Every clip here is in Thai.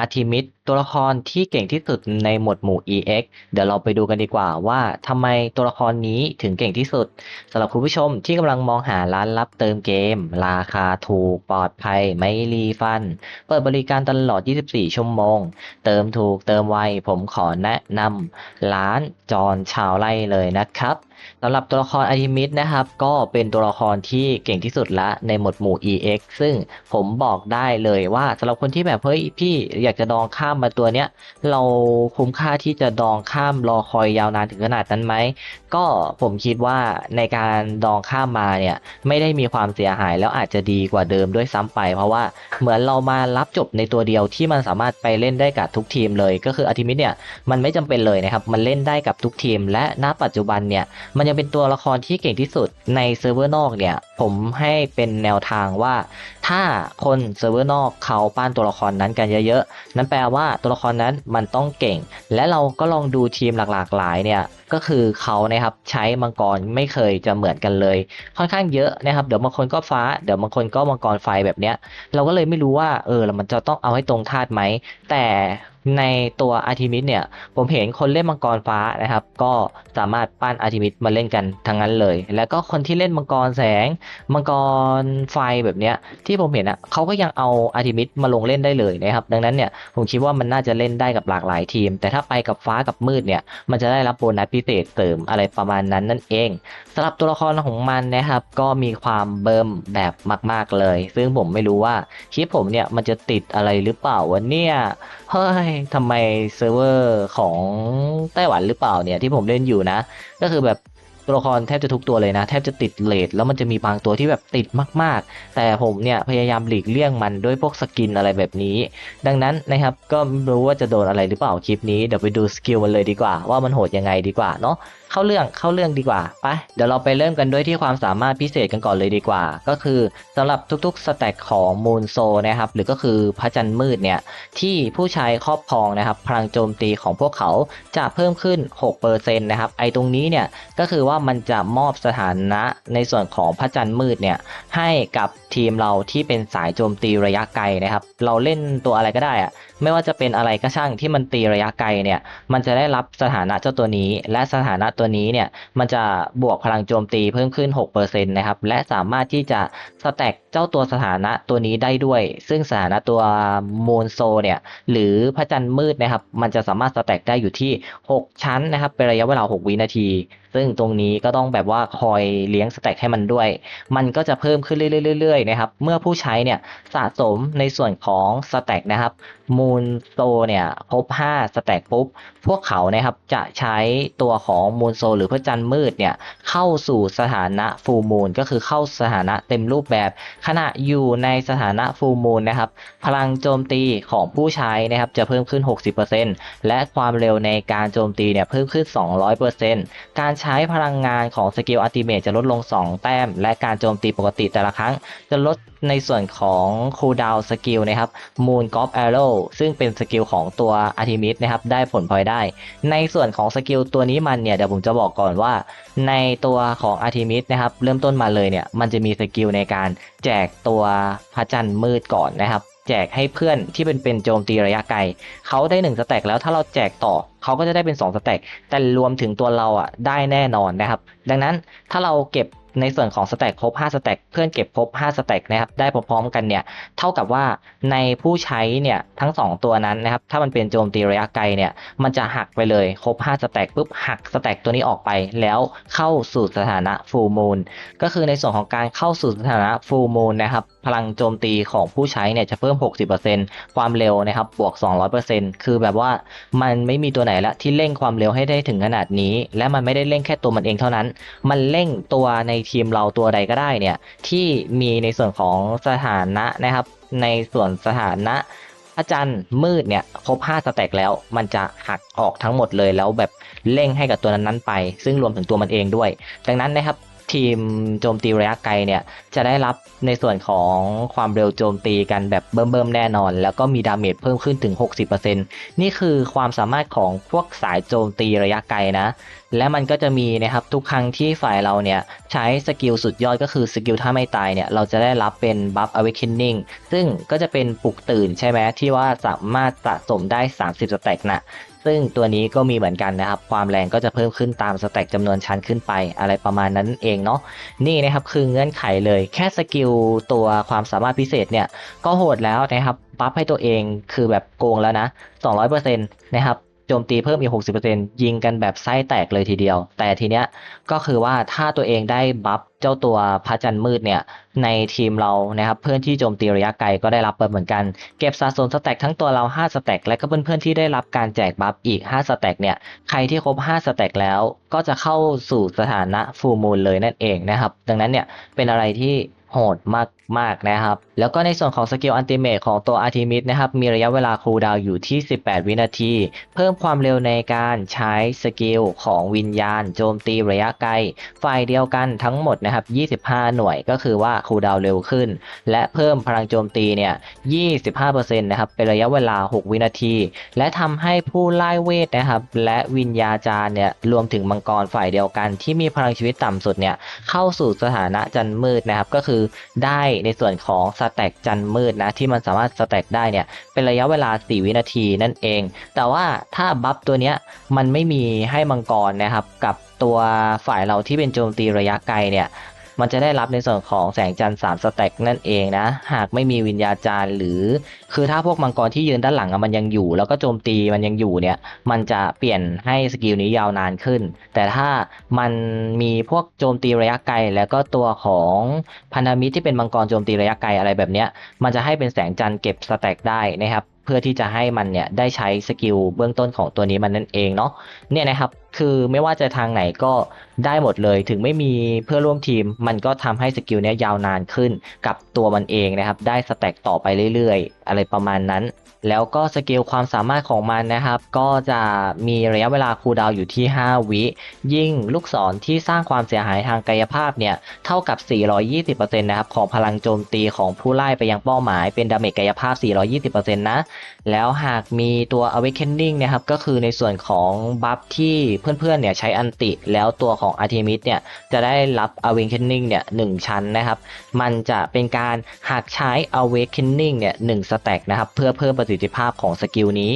อาร์ทิมิสตัวละครที่เก่งที่สุดในหมวดหมู่ EX เดี๋ยวเราไปดูกันดีกว่าว่าทำไมตัวละครนี้ถึงเก่งที่สุดสำหรับคุณผู้ชมที่กำลังมองหาร้านรับเติมเกม ราคาถูกปลอดภัย ไม่รีฟัน เปิดบริการตลอด 24 ชั่วโมง เติมถูกเติมไวผมขอแนะนำร้านจอนชาวไร่เลยนะครับ สำหรับตัวละครอาร์ทิมิสนะครับ ก็เป็นตัวละครที่เก่งที่สุดละในหมวดหมู่ EX ซึ่งผมบอกได้เลยว่าสำหรับคนที่แบบเฮ้ยพี่อยากจะดองข้ามมาตัวเนี้ย เราคุ้มค่าที่จะดองข้ามรอคอยยาวนานถึงขนาดนั้นไหม ก็ผมคิดว่าในการดองข้ามมาเนี่ยไม่ได้มีความเสียหายแล้วอาจจะดีกว่าเดิมด้วยซ้ำไป เพราะว่าเหมือนเรามารับจบในตัวเดียวที่มันสามารถไปเล่นได้กับทุกทีมเลย ก็คืออาทิมิตเนี่ยมันไม่จำเป็นเลยนะครับมันเล่นได้กับทุกทีม และณปัจจุบันเนี่ยมันยังเป็นตัวละครที่เก่งที่สุดในเซิร์ฟเวอร์นอกเนี่ย ผมให้เป็นแนวทางว่า ถ้าคนเซิร์ฟเวอร์นอกเขาปั้นตัวละครนั้นกันเยอะๆ นั่นแปลว่าตัวละครนั้นมันต้องเก่ง และเราก็ลองดูทีมหลากหลายเนี่ยก็คือเขานะครับใช้มังกรไม่เคยจะเหมือนกันเลย ค่อนข้างเยอะนะครับเดี๋ยวบางคนก็ฟ้าเดี๋ยวบางคนก็มังกรไฟแบบเนี้ย เราก็เลยไม่รู้ว่าเออแล้วมันจะต้องเอาให้ตรงธาตุไหมแต่ ในตัวอาร์ทิมิสเนี่ยผมเห็นคนเล่นมังกรฟ้านะครับ ก็สามารถปั้นอาร์ทิมิสมาเล่นกันทั้งนั้นเลย แล้วก็คนที่เล่นมังกรแสง มังกรไฟแบบเนี้ยที่ผมเห็นอะเขาก็ยังเอาอาร์ทิมิสมาลงเล่นได้เลยนะครับ ดังนั้นเนี่ยผมคิดว่ามันน่าจะเล่นได้กับหลากหลายทีม แต่ถ้าไปกับฟ้ากับมืดเนี่ยมันจะได้รับโบนัสพิเศษเสริมอะไรประมาณนั้นนั่นเองสำหรับตัวละครของมันนะครับก็มีความเบิ่มแบบมาก ๆเลย ซึ่งผมไม่รู้ว่าคลิปผมเนี่ยมันจะติดอะไรหรือเปล่าวะเนี่ยเฮ้ยทำไมเซิร์ฟเวอร์ของไต้หวันหรือเปล่าเนี่ยที่ผมเล่นอยู่นะ ก็คือแบบ ตัวละครแทบจะทุกตัวเลยนะ แทบจะติดเลทแล้วมันจะมีบางตัวที่แบบติดมาก ๆ แต่ผมเนี่ยพยายามหลีกเลี่ยงมันด้วยพวกสกินอะไรแบบนี้ ดังนั้นนะครับก็ไม่รู้ว่าจะโดนอะไรหรือเปล่าคลิปนี้เดี๋ยวไปดูสกิลมันเลยดีกว่า ว่ามันโหดยังไงดีกว่าเนาะเข้าเรื่องเข้าเรื่องดีกว่าไปเดี๋ยวเราไปเริ่มกันด้วยที่ความสามารถพิเศษกันก่อนเลยดีกว่า ก็คือสำหรับทุกๆสแต็กของมูนโซนะครับหรือก็คือพระจันทร์มืดเนี่ยที่ผู้ใช้ครอบครองนะครับพลังโจมตีของพวกเขาจะเพิ่มขึ้น6%นะครับไอตรงนี้เนี่ยก็คือว่ามันจะมอบสถานะในส่วนของพระจันทร์มืดเนี่ยให้กับทีมเราที่เป็นสายโจมตีระยะไกลนะครับ เราเล่นตัวอะไรก็ได้อะ ไม่ว่าจะเป็นอะไรก็ช่างที่มันตีระยะไกลเนี่ยมันจะได้รับสถานะเจ้าตัวนี้ และสถานะตัวนี้เนี่ยมันจะบวกพลังโจมตีเพิ่มขึ้น 6%นะครับและสามารถที่จะสแต็กเจ้าตัวสถานะตัวนี้ได้ด้วย ซึ่งสถานะตัวมูนโซเนี่ยหรือพระจันทร์มืดนะครับมันจะสามารถสแต็กได้อยู่ที่ 6 ชั้นนะครับเป็นระยะเวลา 6 วินาทีซึ่งตรงนี้ก็ต้องแบบว่าคอยเลี้ยงสแต็กให้มันด้วย มันก็จะเพิ่มขึ้นเรื่อยๆๆนะครับ เมื่อผู้ใช้เนี่ยสะสมในส่วนของสแต็กนะครับมูนโซเนี่ยครบ5สแต็กปุ๊บ พวกเขานะครับจะใช้ตัวของมูนโซหรือพระจันทร์มืดเนี่ยเข้าสู่สถานะฟูมูลก็คือเข้าสถานะเต็มรูปแบบ ขณะอยู่ในสถานะฟูมูลนะครับ พลังโจมตีของผู้ใช้นะครับจะเพิ่มขึ้น 60%และความเร็วในการโจมตีเนี่ยเพิ่มขึ้น 200%การใช้พลังงานของสกิลอัลติเมทจะลดลง 2 แต้ม และการโจมตีปกติแต่ละครั้ง จะลดในส่วนของคูลดาวสกิลนะครับ Moon g o f Arrow ซึ่งเป็นสกิลของตัว Artemis นะครับได้ผลพลอยได้ ในส่วนของสกิลตัวนี้มันเนี่ยเดี๋ยวผมจะบอกก่อนว่า ในตัวของ Artemis นะครับเริ่มต้นมาเลยเนี่ยมันจะมีสกิลในการแจกตัวพระจันทร์มืดก่อนนะครับแจกให้เพื่อนที่เป็นเป็นโจมตีระยะไกลเขาได้1สแต็กแล้วถ้าเราแจกต่อเขาก็จะได้เป็น2สแต็กแต่รวมถึงตัวเราอะได้แน่นอนนะครับ ดังนั้นถ้าเราเก็บ ในส่วนของสแต็กครบ5สแต็กเพื่อนเก็บครบ5สแต็กนะครับได้พร้อมๆกันเนี่ยเท่ากับว่าในผู้ใช้เนี่ยทั้ง 2 ตัวนั้นนะครับถ้ามันเป็นโจมตีระยะไกลเนี่ยมันจะหักไปเลยครบ5สแต็กปุ๊บหักสแต็กตัวนี้ออกไป แล้วเข้าสู่สถานะฟูลมูลก็คือในส่วนของการเข้าสู่สถานะฟูลมูลนะครับพลังโจมตีของผู้ใช้เนี่ยจะเพิ่ม 60%ความเร็วนะครับบวก 200%คือแบบว่ามันไม่มีตัวไหนละที่เร่งความเร็วให้ได้ถึงขนาดนี้ และมันไม่ได้เร่งแค่ตัวมันเองเท่านั้น มันเร่งตัวในทีมเราตัวใดก็ได้เนี่ยที่มีในส่วนของสถานะนะครับ ในส่วนสถานะพระจันทร์มืดเนี่ยครบ5สแต็กแล้วมันจะหักออกทั้งหมดเลยแล้วแบบเร่งให้กับตัวนั้นๆไป ซึ่งรวมถึงตัวมันเองด้วย ดังนั้นนะครับ ทีมโจมตีระยะไกลเนี่ย จะได้รับในส่วนของความเร็วโจมตีกันแบบเบิ่มๆแน่นอน แล้วก็มีดาเมจเพิ่มขึ้นถึง 60%นี่คือความสามารถของพวกสายโจมตีระยะไกลนะ และมันก็จะมีนะครับทุกครั้งที่ฝ่ายเราเนี่ยใช้สกิลสุดยอดก็คือสกิลถ้าไม่ตายเนี่ยเราจะได้รับเป็นบัฟ awakening ซึ่งก็จะเป็นปลุกตื่นใช่ไหมที่ว่าสามารถสะสมได้ 30สแต็กนะ ซึ่งตัวนี้ก็มีเหมือนกันนะครับ ความแรงก็จะเพิ่มขึ้นตามสแต็กจำนวนชั้นขึ้นไป อะไรประมาณนั้นเองเนาะนี่นะครับคือเงื่อนไขเลยแค่สกิลตัวความสามารถพิเศษเนี่ยก็โหดแล้วนะครับปั๊บให้ตัวเองคือแบบโกงแล้วนะ200%นะครับ จมตีเพิ่มอีก 60%ยิงกันแบบไส้แตกเลยทีเดียว แต่ทีเนี้ยก็คือว่าถ้าตัวเองได้บัฟเจ้าตัวพระจันทร์มืดเนี่ยในทีมเรานะครับเพื่อนที่โจมตีระยะไกลก็ได้รับไปเหมือนกัน เก็บสะสมสแต็กทั้งตัวเรา 5 สแต็กและก็เพื่อนๆที่ได้รับการแจกบัฟอีก 5 สแต็กเนี่ยใครที่ครบ 5 สแต็กแล้ว ก็จะเข้าสู่สถานะฟูลมูลเลยนั่นเองนะครับดังนั้นเนี่ยเป็นอะไรที่โหดมาก ๆนะครับ แล้วก็ในส่วนของสกิลอันติเมทของตัวอาร์ติมิสนะครับ มีระยะเวลาคูลดาวอยู่ที่ 18 วินาที เพิ่มความเร็วในการใช้สกิลของวิญญาณ โจมตีระยะไกล ฝ่ายเดียวกันทั้งหมดนะครับ 25 หน่วยก็คือว่าคูลดาวเร็วขึ้น และเพิ่มพลังโจมตีเนี่ย 25%นะครับ เป็นระยะเวลา 6 วินาที และทำให้ผู้ไล่เวทนะครับ และวิญญาจารย์เนี่ยรวมถึงมังกรฝ่ายเดียวกัน ที่มีพลังชีวิตต่ำสุดเนี่ยเข้าสู่สถานะจันมืดนะครับก็คือได้ในส่วนของสแต็กจันมืดนะที่มันสามารถสแต็กได้เนี่ยเป็นระยะเวลา 4 วินาทีนั่นเอง แต่ว่าถ้าบัฟตัวเนี้ยมันไม่มีให้มังกรนะครับกับตัวฝ่ายเราที่เป็นโจมตีระยะไกลเนี่ย มันจะได้รับในส่วนของแสงจันทร์3สแต็กนั่นเองนะ หากไม่มีวิญญาจารย์หรือ คือถ้าพวกมังกรที่ยืนด้านหลังมันยังอยู่ แล้วก็โจมตีมันยังอยู่เนี่ย มันจะเปลี่ยนให้สกิลนี้ยาวนานขึ้น แต่ถ้ามันมีพวกโจมตีระยะไกล แล้วก็ตัวของพันธมิตรที่เป็นมังกรโจมตีระยะไกลอะไรแบบเนี้ย มันจะให้เป็นแสงจันทร์เก็บสแต็กได้นะครับเพื่อที่จะให้มันเนี่ยได้ใช้สกิลเบื้องต้นของตัวนี้มันนั่นเองเนาะเนี่ยนะครับ คือไม่ว่าจะทางไหนก็ได้หมดเลย ถึงไม่มีเพื่อร่วมทีม มันก็ทำให้สกิลเนี้ยยาวนานขึ้นกับตัวมันเองนะครับ ได้สแต็กต่อไปเรื่อยๆ อะไรประมาณนั้น แล้วก็สกิลความสามารถของมันนะครับ ก็จะมีระยะเวลาคูลดาวอยู่ที่ 5 วิ ยิ่งลูกศรที่สร้างความเสียหายทางกายภาพเนี่ย เท่ากับ 420%นะครับ ของพลังโจมตีของผู้ไล่ไปยังเป้าหมายเป็นดาเมจกายภาพ 420%นะ แล้วหากมีตัว awakening นะครับ ก็คือในส่วนของบัฟที่เพื่อนๆเนี่ยใช้อันติแล้วตัวของ Artemis เนี่ย จะได้รับ awakening เนี่ยหนึ่งชั้นนะครับ มันจะเป็นการหากใช้ awakening เนี่ยหนึ่งสแต็กนะครับเพื่อเพิ่มประสิทธิภาพของสกิลนี้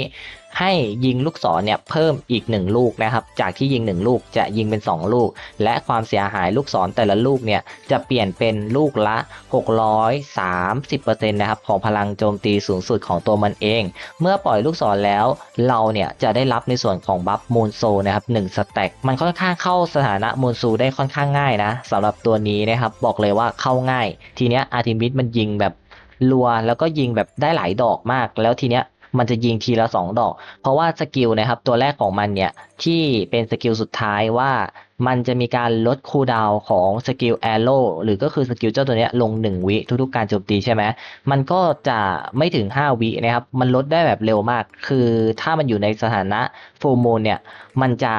ให้ยิงลูกศรเนี่ยเพิ่มอีก 1 ลูกนะครับจากที่ยิง 1 ลูกจะยิงเป็น 2 ลูก และความเสียหายลูกศรแต่ละลูกเนี่ยจะเปลี่ยนเป็นลูกละ 630%นะครับของพลังโจมตีสูงสุดของตัวมันเอง เมื่อปล่อยลูกศรแล้วเราเนี่ยจะได้รับในส่วนของบัฟมูนโซนะครับ1สแต็กมันค่อนข้างเข้าสถานะมูนซูได้ค่อนข้างง่ายนะสำหรับตัวนี้นะครับบอกเลยว่าเข้าง่าย ทีเนี้ยอาร์ติมิสมันยิงแบบ รัวแล้วก็ยิงแบบได้หลายดอกมาก แล้วทีเนี้ยมันจะยิงทีละ 2 ดอก เพราะว่าสกิลนะครับตัวแรกของมันเนี่ยที่เป็นสกิลสุดท้ายว่ามันจะมีการลดคูลดาวของสกิลแอโร่หรือก็คือสกิลเจ้าตัวเนี้ยลง 1 วิทุกๆการโจมตีใช่ไหมมันก็จะไม่ถึง 5 วินะครับ มันลดได้แบบเร็วมาก คือถ้ามันอยู่ในสถานะฟูลมูนเนี่ย มันจะ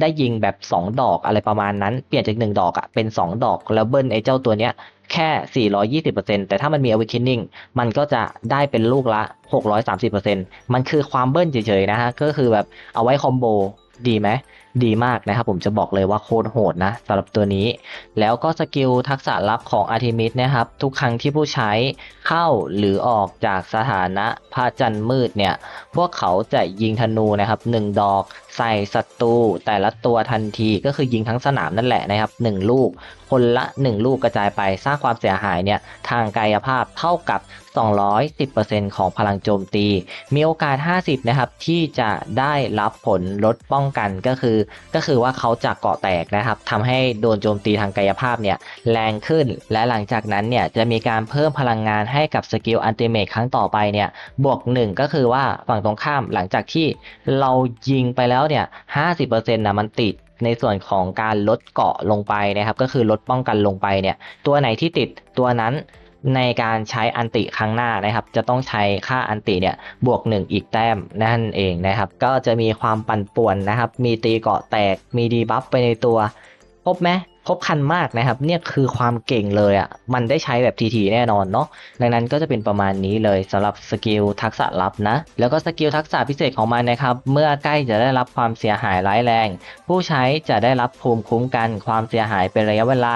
ได้ยิงแบบ 2 ดอกอะไรประมาณนั้น เปลี่ยนจาก 1 ดอกอะเป็น 2 ดอกแล้วเบิ้ลไอ้เจ้าตัวเนี้ย แค่ 420%แต่ถ้ามันมี awakening มันก็จะได้เป็นลูกละ 630%มันคือความเบิ้ลเฉยๆนะฮะ ก็คือแบบเอาไว้คอมโบดีไหม ดีมากนะครับผมจะบอกเลยว่าโคตรโหดนะสำหรับตัวนี้ แล้วก็สกิลทักษะลับของ Artemis นะครับ ทุกครั้งที่ผู้ใช้เข้าหรือออกจากสถานะพระจันทร์มืดเนี่ย พวกเขาจะยิงธนูนะครับ 1 ดอกใส่ศัตรูแต่ละตัวทันทีก็คือยิงทั้งสนามนั่นแหละนะครับ 1 ลูก คนละ 1 ลูกกระจายไปสร้างความเสียหายเนี่ยทางกายภาพเท่ากับ 210%ของพลังโจมตี มีโอกาส 50 นะครับ ที่จะได้รับผลลดป้องกันก็คือก็คือว่าเขาจะเกาะแตกนะครับทำให้โดนโจมตีทางกายภาพเนี่ยแรงขึ้น และหลังจากนั้นเนี่ยจะมีการเพิ่มพลังงานให้กับสกิลอันติเมทครั้งต่อไปเนี่ยบวก 1 ก็คือว่าฝั่งตรงข้ามหลังจากที่เรายิงไปแล้วเนี่ย50%นะมันติดในส่วนของการลดเกาะลงไปนะครับ ก็คือลดป้องกันลงไปเนี่ย ตัวไหนที่ติดตัวนั้น ในการใช้อันติครั้งหน้านะครับ จะต้องใช้ค่าอันติเนี่ยบวก 1 อีกแต้มนั่นเองนะครับ ก็จะมีความปั่นป่วนนะครับ มีตีเกาะแตกมีดีบัฟไปในตัวครบไหมครบคันมากนะครับ เนี่ยคือความเก่งเลยอะ่ะ มันได้ใช้แบบทีๆแน่นอนเนาะ ดังนั้นก็จะเป็นประมาณนี้เลยสำหรับสกิลทักษะลับนะ แล้วก็สกิลทักษะพิเศษของมันนะครับ เมื่อใกล้จะได้รับความเสียหายร้ายแรง ผู้ใช้จะได้รับภูมิคุ้มกันความเสียหายเป็นระยะเวลา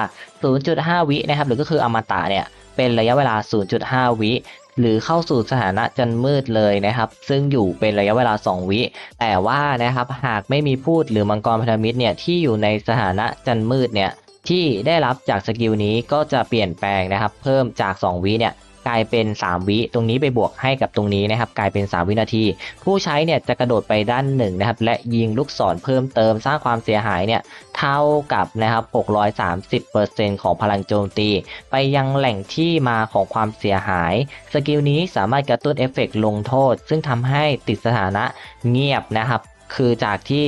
0.5 วินะครับ หรือก็คืออมตะเนี่ย เป็นระยะเวลา 0.5 วิ หรือเข้าสู่สถานะจันมืดเลยนะครับ ซึ่งอยู่เป็นระยะเวลา 2 วิ แต่ว่านะครับหากไม่มีพูดหรือมังกรพันธมิตรเนี่ยที่อยู่ในสถานะจันมืดเนี่ยที่ได้รับจากสกิลนี้ก็จะเปลี่ยนแปลงนะครับ เพิ่มจาก 2 วิเนี่ย กลายเป็น 3 วิตรงนี้ไปบวกให้กับตรงนี้นะครับกลายเป็น 3 วินาที ผู้ใช้เนี่ยจะกระโดดไปด้านหนึ่งนะครับและยิงลูกศรเพิ่มเติมสร้างความเสียหายเนี่ยเท่ากับนะครับ630%ของพลังโจมตี ไปยังแหล่งที่มาของความเสียหาย สกิลนี้สามารถกระตุ้นเอฟเฟกต์ลงโทษ ซึ่งทำให้ติดสถานะเงียบนะครับ คือจากที่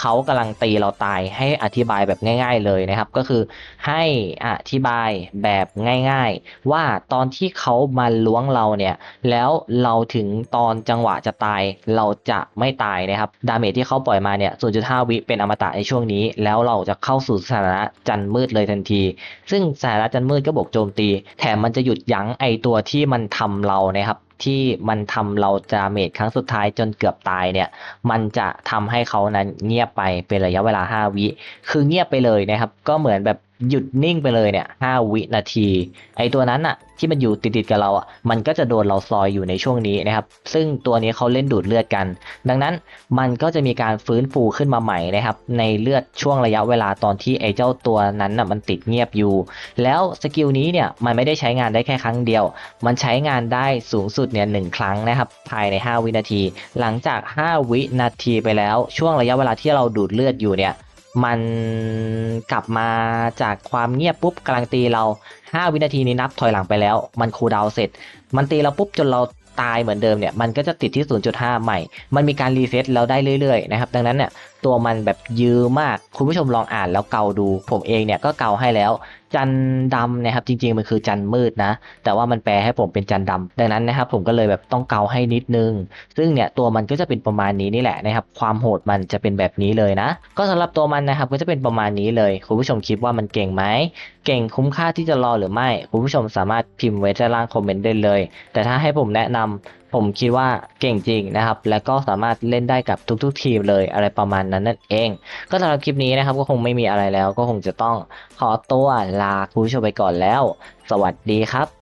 เขากำลังตีเราตายให้อธิบายแบบง่าย ๆ เลยนะครับ ก็คือให้อธิบายแบบง่าย ๆ ว่าตอนที่เขามาล้วงเราเนี่ย แล้วเราถึงตอนจังหวะจะตายเราจะไม่ตายนะครับ ดาเมจที่เขาปล่อยมาเนี่ย0.5วิเป็นอมตะในช่วงนี้ แล้วเราจะเข้าสู่สถานะจันมืดเลยทันที ซึ่งสถานะจันมืดก็บวกโจมตี แถมมันจะหยุดยั้งไอตัวที่มันทำเรานะครับ ที่มันทำเราจาเมจครั้งสุดท้ายจนเกือบตายเนี่ย มันจะทำให้เขานั้นเงียบไปเป็นระยะเวลา 5 วิ คือเงียบไปเลยนะครับ ก็เหมือนแบบ หยุดนิ่งไปเลยเนี่ย5วินาที ไอตัวนั้นอะที่มันอยู่ติดๆกับเราอะมันก็จะโดนเราซอยอยู่ในช่วงนี้นะครับ ซึ่งตัวนี้เขาเล่นดูดเลือดกัน ดังนั้นมันก็จะมีการฟื้นฟูขึ้นมาใหม่นะครับ ในเลือดช่วงระยะเวลาตอนที่ไอเจ้าตัวนั้นน่ะมันติดเงียบอยู่ แล้วสกิลนี้เนี่ยมันไม่ได้ใช้งานได้แค่ครั้งเดียว มันใช้งานได้สูงสุดเนี่ยหนึ่งครั้งนะครับภายใน 5 วินาที หลังจาก 5 วินาทีไปแล้ว ช่วงระยะเวลาที่เราดูดเลือดอยู่เนี่ย มันกลับมาจากความเงียบปุ๊บกำลังตีเรา 5 วินาทีนี้นับถอยหลังไปแล้ว มันคูลดาวเสร็จ มันตีเราปุ๊บจนเราตายเหมือนเดิมเนี่ยมันก็จะติดที่ 0.5 ใหม่ มันมีการรีเซ็ตแล้วได้เรื่อยๆนะครับดังนั้นเนี่ยตัวมันแบบยื้อมากคุณผู้ชมลองอ่านแล้วเกาดู ผมเองเนี่ยก็เกาให้แล้ว จันดำนะครับจริงๆมันคือจันมืดนะ แต่ว่ามันแปลให้ผมเป็นจันดำดังนั้นนะครับผมก็เลยแบบต้องเกาให้นิดนึง ซึ่งเนี่ยตัวมันก็จะเป็นประมาณนี้นี่แหละนะครับความโหดมันจะเป็นแบบนี้เลยนะ ก็สำหรับตัวมันนะครับก็จะเป็นประมาณนี้เลย คุณผู้ชมคิดว่ามันเก่งไหมเก่งคุ้มค่าที่จะรอหรือไม่ คุณผู้ชมสามารถพิมพ์ไว้ด้านล่างคอมเมนต์ได้เลย แต่ถ้าให้ผมแนะนำ ผมคิดว่าเก่งจริงนะครับ และก็สามารถเล่นได้กับทุกๆ ทีมเลยอะไรประมาณนั้นนั่นเอง ก็สำหรับคลิปนี้นะครับก็คงไม่มีอะไรแล้ว ก็คงจะต้องขอตัวลาคุณผู้ชมไปก่อนแล้ว สวัสดีครับ